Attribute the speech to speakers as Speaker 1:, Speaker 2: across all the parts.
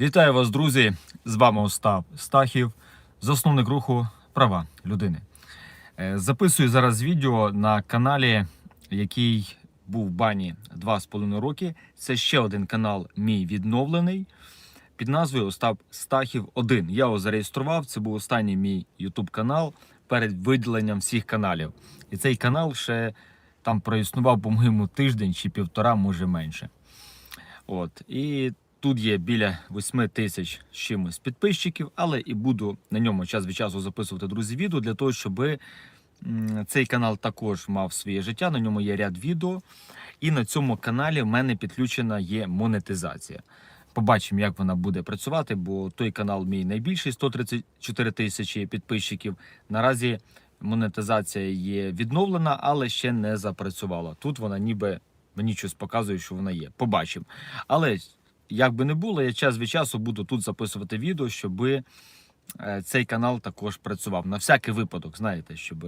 Speaker 1: Вітаю вас, друзі! З вами Остап Стахів, засновник руху Права людини. Е, Записую зараз відео на каналі, який був в бані 2,5 роки. Це ще один канал, мій відновлений, під назвою Остап Стахів 1. Я його зареєстрував. Це був останній мій YouTube канал перед виділенням всіх каналів. І цей канал ще там проіснував, по-моєму, тиждень чи півтора, може менше. От. І тут є біля 8 тисяч чимось підписчиків, але і буду на ньому час від часу записувати друзі відео для того, щоб цей канал також мав своє життя. На ньому є ряд відео. І на цьому каналі в мене підключена є монетизація. Побачимо, як вона буде працювати, бо той канал мій найбільший 134 тисячі підписчиків. Наразі монетизація є відновлена, але ще не запрацювала. Тут вона ніби мені щось показує, що вона є. Побачимо. Але як би не було, я час від часу буду тут записувати відео, щоб цей канал також працював. На всякий випадок, знаєте, щоб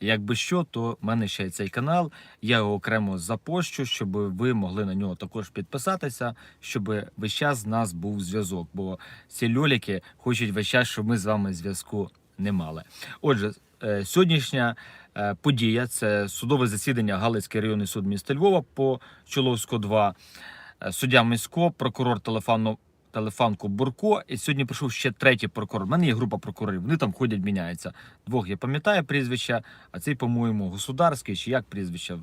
Speaker 1: якби що, то в мене ще є цей канал. Я його окремо запощу, щоб ви могли на нього також підписатися, щоб весь час з нас був зв'язок. Бо ці льоліки хочуть весь час, щоб ми з вами зв'язку не мали. Отже, е, сьогоднішня е, подія це судове засідання Галицький районний суд міста Львова по Чоловську 2. Е, Суддя Мисько, прокурор телефону. Телефанко Бурко, і сьогодні прийшов ще третій прокурор. У мене є група прокурорів. Вони там ходять, міняються. Двох я пам'ятаю прізвища, а цей, по-моєму, государський чи як прізвище.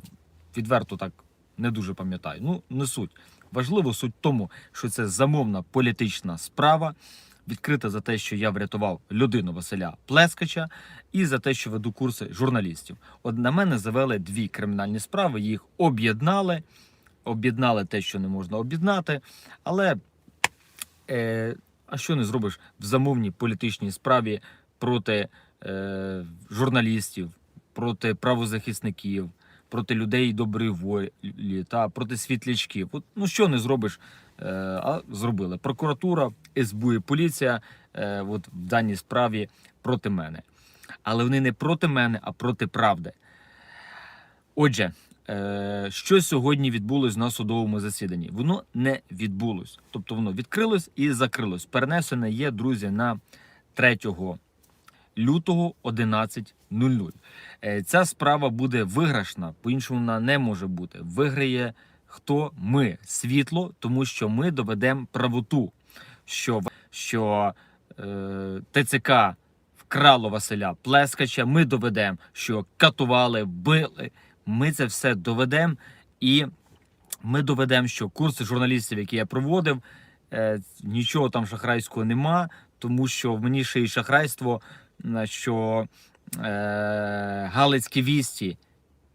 Speaker 1: Відверто так не дуже пам'ятаю. Ну, не суть. Важливо суть в тому, що це замовна політична справа, відкрита за те, що я врятував людину Василя Плескача, і за те, що веду курси журналістів. От на мене завели дві кримінальні справи, їх об'єднали, об'єднали те, що не можна об'єднати, але. Е, а що не зробиш в замовній політичній справі проти е, журналістів, проти правозахисників, проти людей доброї волі та проти світлячків? От, ну що не зробиш? Е, а зробили прокуратура, СБУ і поліція е, от, в даній справі проти мене. Але вони не проти мене, а проти правди. Отже, що сьогодні відбулось на судовому засіданні? Воно не відбулось. Тобто воно відкрилось і закрилось. Перенесене є, друзі, на 3 лютого 11.00. Е, Ця справа буде виграшна, по-іншому вона не може бути. Виграє хто ми світло, тому що ми доведемо правоту, що, що е, ТЦК вкрало Василя Плескача. Ми доведемо, що катували, били. Ми це все доведемо, і ми доведемо, що курси журналістів, які я проводив, е, нічого там шахрайського нема, тому що в мені ще й шахрайство, що е, Галицькі вісті.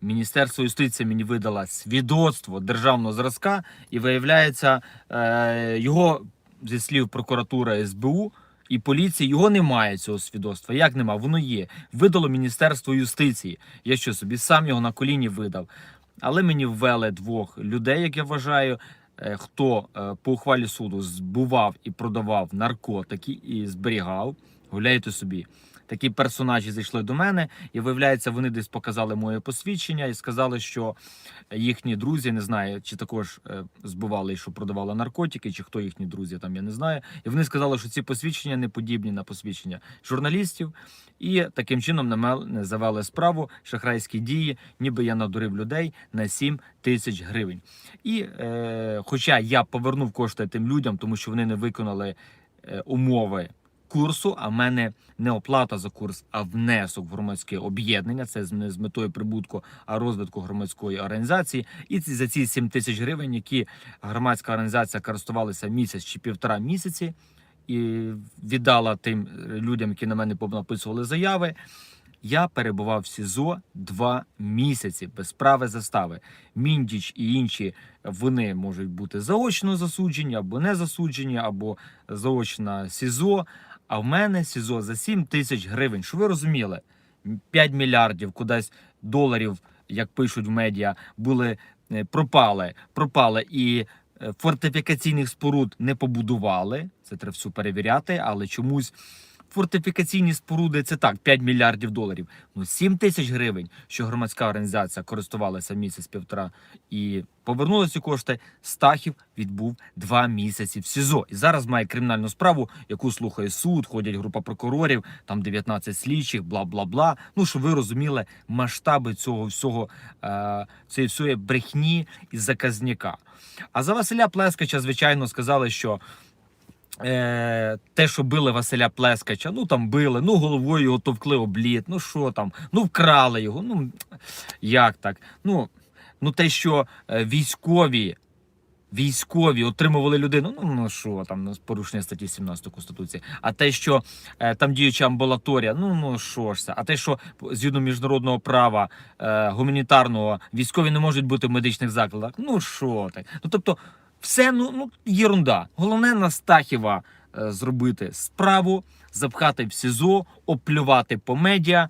Speaker 1: Міністерство юстиції мені видало свідоцтво державного зразка, і виявляється, е, його зі слів прокуратура СБУ і поліції його немає цього свідоцтва. Як нема? Воно є. Видало Міністерство юстиції. Я що собі сам його на коліні видав. Але мені ввели двох людей, як я вважаю, е, хто е, по ухвалі суду збував і продавав наркотики і зберігав. Гуляйте собі. Такі персонажі зайшли до мене, і виявляється, вони десь показали моє посвідчення і сказали, що їхні друзі не знаю, чи також е, збували, що продавали наркотики, чи хто їхні друзі там, я не знаю. І вони сказали, що ці посвідчення не подібні на посвідчення журналістів, і таким чином на мене завели справу шахрайські дії, ніби я надурив людей на 7 тисяч гривень. І е, хоча я повернув кошти тим людям, тому що вони не виконали е, умови курсу, а в мене не оплата за курс, а внесок в громадське об'єднання. Це з- метою прибутку, а розвитку громадської організації. І за ці 7 тисяч гривень, які громадська організація користувалася місяць чи півтора місяці, і віддала тим людям, які на мене написували заяви. Я перебував в СІЗО два місяці без справи застави. Міндіч і інші вони можуть бути заочно засуджені або не засуджені, або заочна СІЗО. А в мене СІЗО за 7 тисяч гривень. Що ви розуміли? 5 мільярдів кудись доларів, як пишуть в медіа, були е, пропали, пропали і е, фортифікаційних споруд не побудували. Це треба все перевіряти, але чомусь фортифікаційні споруди це так, 5 мільярдів доларів. Ну 7 тисяч гривень, що громадська організація користувалася місяць-півтора і повернула ці кошти. Стахів відбув два місяці в СІЗО. І зараз має кримінальну справу, яку слухає суд, ходять група прокурорів, там 19 слідчих, бла бла бла. Ну щоб ви розуміли масштаби цього всього е, цієї всієї брехні і заказняка. А за Василя Плескача, звичайно, сказали, що. Е, те, що били Василя Плескача, ну там били, ну головою його товкли обліт, ну що там, ну вкрали його. Ну як так? Ну, ну те, що е, військові, військові отримували людину, ну ну що там, ну, порушення статті 17 Конституції. А те, що е, там діюча амбулаторія, ну ну що ж це? А те, що згідно міжнародного права е, гуманітарного військові не можуть бути в медичних закладах, ну що так? Ну тобто. Все ну, ну єрунда. Головне на Стахіва е, зробити справу, запхати в СІЗО, оплювати по медіа,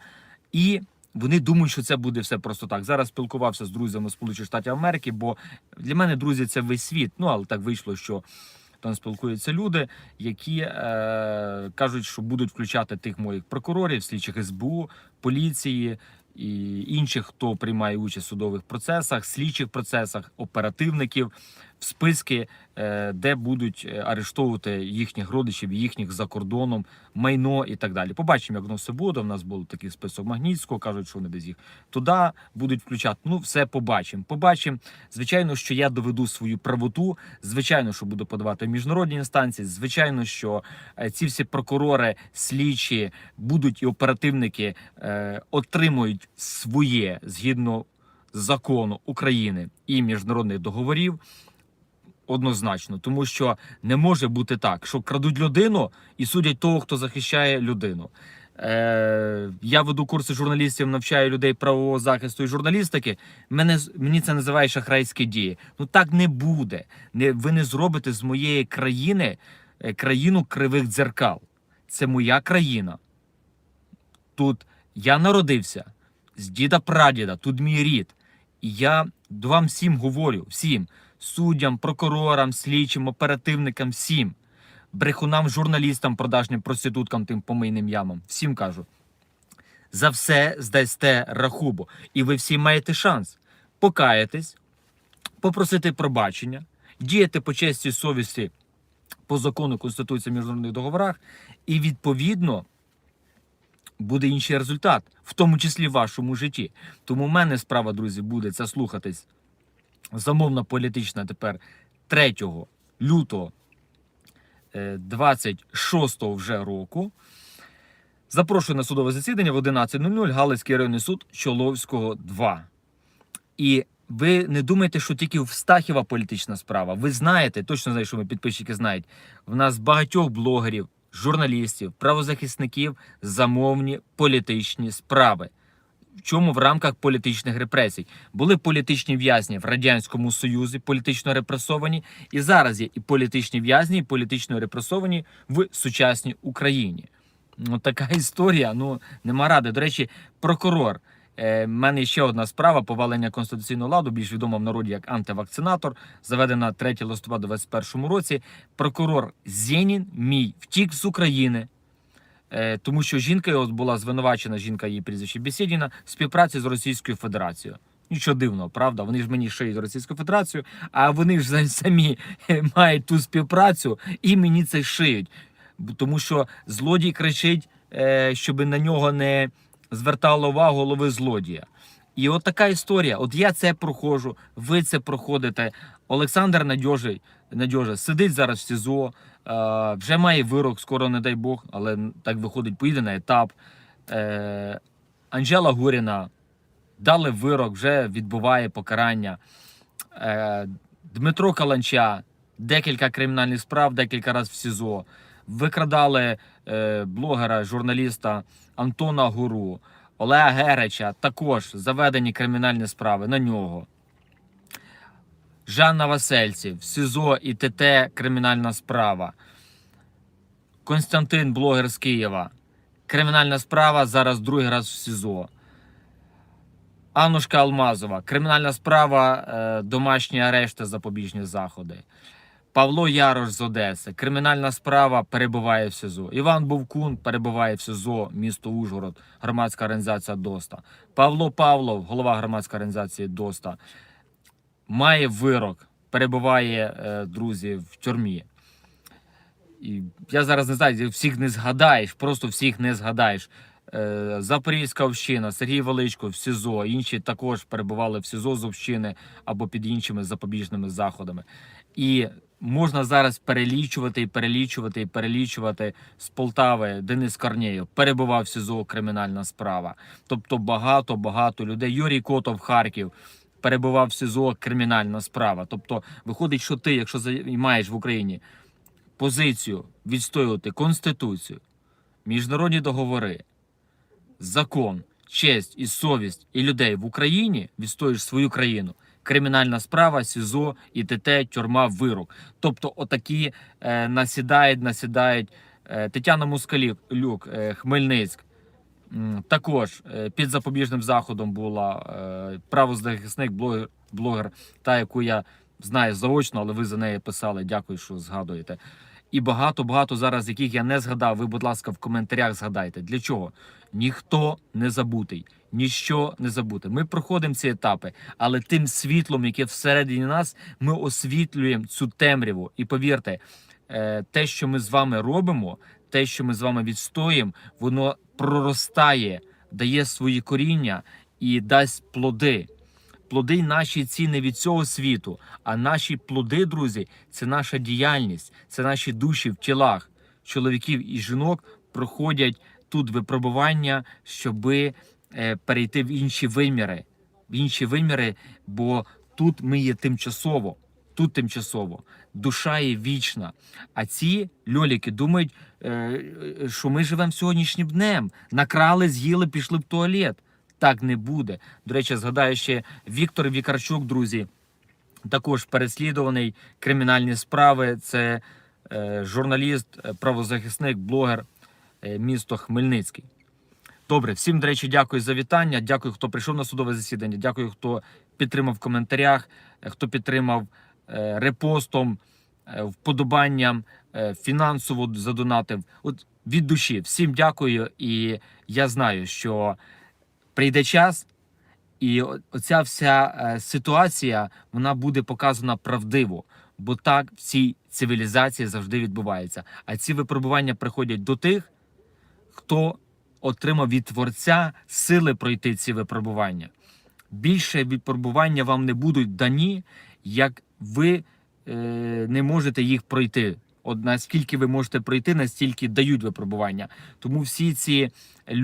Speaker 1: і вони думають, що це буде все просто так. Зараз спілкувався з друзями Сполучених Штатів Америки, бо для мене друзі це весь світ. Ну але так вийшло, що там спілкуються люди, які е, кажуть, що будуть включати тих моїх прокурорів, слідчих СБУ, поліції. І інших, хто приймає участь в судових процесах, слідчих процесах, оперативників списки, е, де будуть е, арештовувати їхніх родичів, їхніх за кордоном, майно і так далі. Побачимо, як воно все буде. У нас був такий список Магнітського, кажуть, що вони десь їх туди будуть включати. Ну, все побачимо. Побачимо. Звичайно, що я доведу свою правоту. Звичайно, що буду подавати міжнародні інстанції. Звичайно, що е, ці всі прокурори, слідчі будуть і оперативники отримують своє згідно закону України і міжнародних договорів. Однозначно, тому що не може бути так, що крадуть людину і судять того, хто захищає людину. Е, я веду курси журналістів, навчаю людей правового захисту і журналістики. Мене мені це називає шахрайські дії. Ну так не буде. Не ви не зробите з моєї країни е, країну кривих дзеркал. Це моя країна. Тут я народився з діда прадіда, тут мій рід. І я вам всім говорю, всім суддям, прокурорам, слідчим, оперативникам, всім, брехунам, журналістам, продажним проституткам, тим помийним ямам. Всім кажу. За все здасте рахубу. І ви всі маєте шанс покаятись, попросити пробачення, діяти по честі совісті по закону Конституції міжнародних договорах, і відповідно буде інший результат, в тому числі в вашому житті. Тому в мене справа, друзі, буде це слухатись замовна політична тепер 3 лютого е, 26 вже року. Запрошую на судове засідання в 11.00 Галицький районний суд Чоловського 2. І ви не думайте, що тільки в Стахіва політична справа. Ви знаєте, точно знаю, що ми підписчики знають. В нас багатьох блогерів, журналістів, правозахисників замовні політичні справи. В чому в рамках політичних репресій були політичні в'язні в радянському союзі, політично репресовані, і зараз є і політичні в'язні, і політично репресовані в сучасній Україні. Ну така історія. Ну нема ради. До речі, прокурор. Е, в мене ще одна справа повалення конституційного ладу, більш відома в народі як антивакцинатор, заведена 3 листопада 2021 році. Прокурор Зєнін мій втік з України. Е, тому що жінка його була звинувачена, жінка її прізвище Бесідіна, в співпраці з Російською Федерацією. Нічого дивного, правда? Вони ж мені шиють Російську Федерацію, а вони ж самі е, мають ту співпрацю і мені це шиють. Тому що злодій кричить, е, щоб на нього не звертало увагу голови злодія. І от така історія. От я це проходжу, ви це проходите. Олександр Надьожий, Надьожа сидить зараз в СІЗО, е, вже має вирок, скоро не дай Бог, але так виходить, поїде на етап. Е, Анжела Гуріна дали вирок, вже відбуває покарання. Е, Дмитро Каланча, декілька кримінальних справ, декілька разів в СІЗО. Викрадали блогера, журналіста Антона Гуру, Олега Гереча, також заведені кримінальні справи на нього. Жанна Васильців, СІЗО і ТТ кримінальна справа. Константин, блогер з Києва. Кримінальна справа зараз другий раз в СІЗО. Аннушка Алмазова. Кримінальна справа, е, домашні арешти, запобіжні заходи. Павло Ярош з Одеси. Кримінальна справа перебуває в СІЗО. Іван Бовкун перебуває в СІЗО, місто Ужгород, громадська організація ДОСТА. Павло Павлов, голова громадської організації ДОСТА, має вирок, перебуває, е, друзі, в тюрмі. І я зараз не знаю, всіх не згадаєш, просто всіх не згадаєш. Е, Запорізька община, Сергій Величко в СІЗО, інші також перебували в СІЗО з общини або під іншими запобіжними заходами. І можна зараз перелічувати і перелічувати і перелічувати з Полтави Денис Корнєєв перебував в СІЗО кримінальна справа. Тобто багато багато людей. Юрій Котов Харків перебував в СІЗО кримінальна справа. Тобто, виходить, що ти, якщо займаєш в Україні позицію відстоювати конституцію, міжнародні договори, закон, честь і совість і людей в Україні відстоїш свою країну. Кримінальна справа, СІЗО, ІТТ, тюрма, вирок. Тобто, отакі е, насідають, насідають. Е, Тетяна Москалюк, е, Хмельницьк. Також е, під запобіжним заходом була е, правозахисник, блогер, блогер, та яку я знаю заочно, але ви за неї писали. Дякую, що згадуєте. І багато багато зараз, яких я не згадав. Ви, будь ласка, в коментарях згадайте. Для чого? Ніхто не забутий, ніщо не забуте. Ми проходимо ці етапи, але тим світлом, яке всередині нас, ми освітлюємо цю темряву. І повірте, е, те, що ми з вами робимо, те, що ми з вами відстоїмо, воно проростає, дає свої коріння і дасть плоди. Плоди наші ці не від цього світу, а наші плоди, друзі, це наша діяльність, це наші душі в тілах чоловіків і жінок проходять тут випробування, щоби е, перейти в інші виміри. В інші виміри, бо тут ми є тимчасово. Тут тимчасово душа є вічна. А ці льоліки думають, що ми живемо сьогоднішнім днем. Накрали, з'їли, пішли в туалет. Так не буде. До речі, згадаю ще Віктор Вікарчук, друзі, також переслідуваний кримінальні справи. Це е, журналіст, е, правозахисник, блогер е, місто Хмельницький. Добре, всім, до речі, дякую за вітання. Дякую, хто прийшов на судове засідання. Дякую, хто підтримав в коментарях, е, хто підтримав е, репостом, е, вподобанням, е, фінансово задонатив. От від душі. Всім дякую. І я знаю, що прийде час, і оця вся е, ситуація вона буде показана правдиво. Бо так в цій цивілізації завжди відбувається. А ці випробування приходять до тих, хто отримав від творця сили пройти ці випробування. Більше випробування вам не будуть дані, як ви е, не можете їх пройти. От наскільки ви можете пройти, настільки дають випробування. Тому всі ці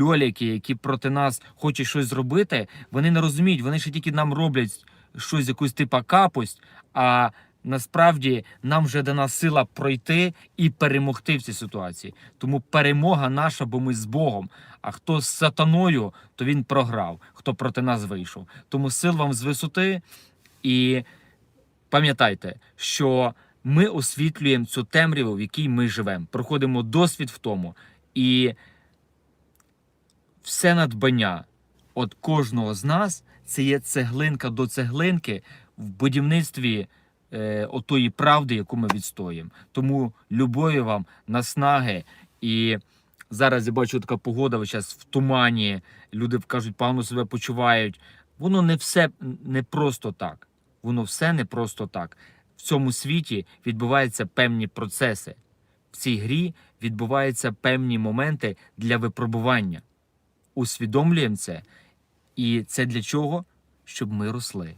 Speaker 1: льоліки, які проти нас хочуть щось зробити, вони не розуміють, вони ще тільки нам роблять щось, якусь типа капость. А насправді нам вже дана сила пройти і перемогти в цій ситуації. Тому перемога наша, бо ми з Богом. А хто з сатаною, то він програв, хто проти нас вийшов. Тому сил вам з висоти і пам'ятайте, що ми освітлюємо цю темряву, в якій ми живемо. Проходимо досвід в тому. І все надбання от кожного з нас це є цеглинка до цеглинки в будівництві е, отої правди, яку ми відстоїмо. Тому любові вам, наснаги і. Зараз я бачу така погода, ви зараз в тумані, люди кажуть, погано себе почувають. Воно не все не просто так. Воно все не просто так. В цьому світі відбуваються певні процеси. В цій грі відбуваються певні моменти для випробування. Усвідомлюємо це. І це для чого? Щоб ми росли.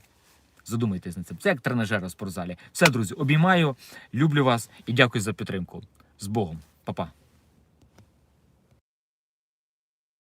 Speaker 1: Задумайтесь над цим. Це як тренажер у спортзалі. Все, друзі, обіймаю, люблю вас і дякую за підтримку. З Богом, Па-па.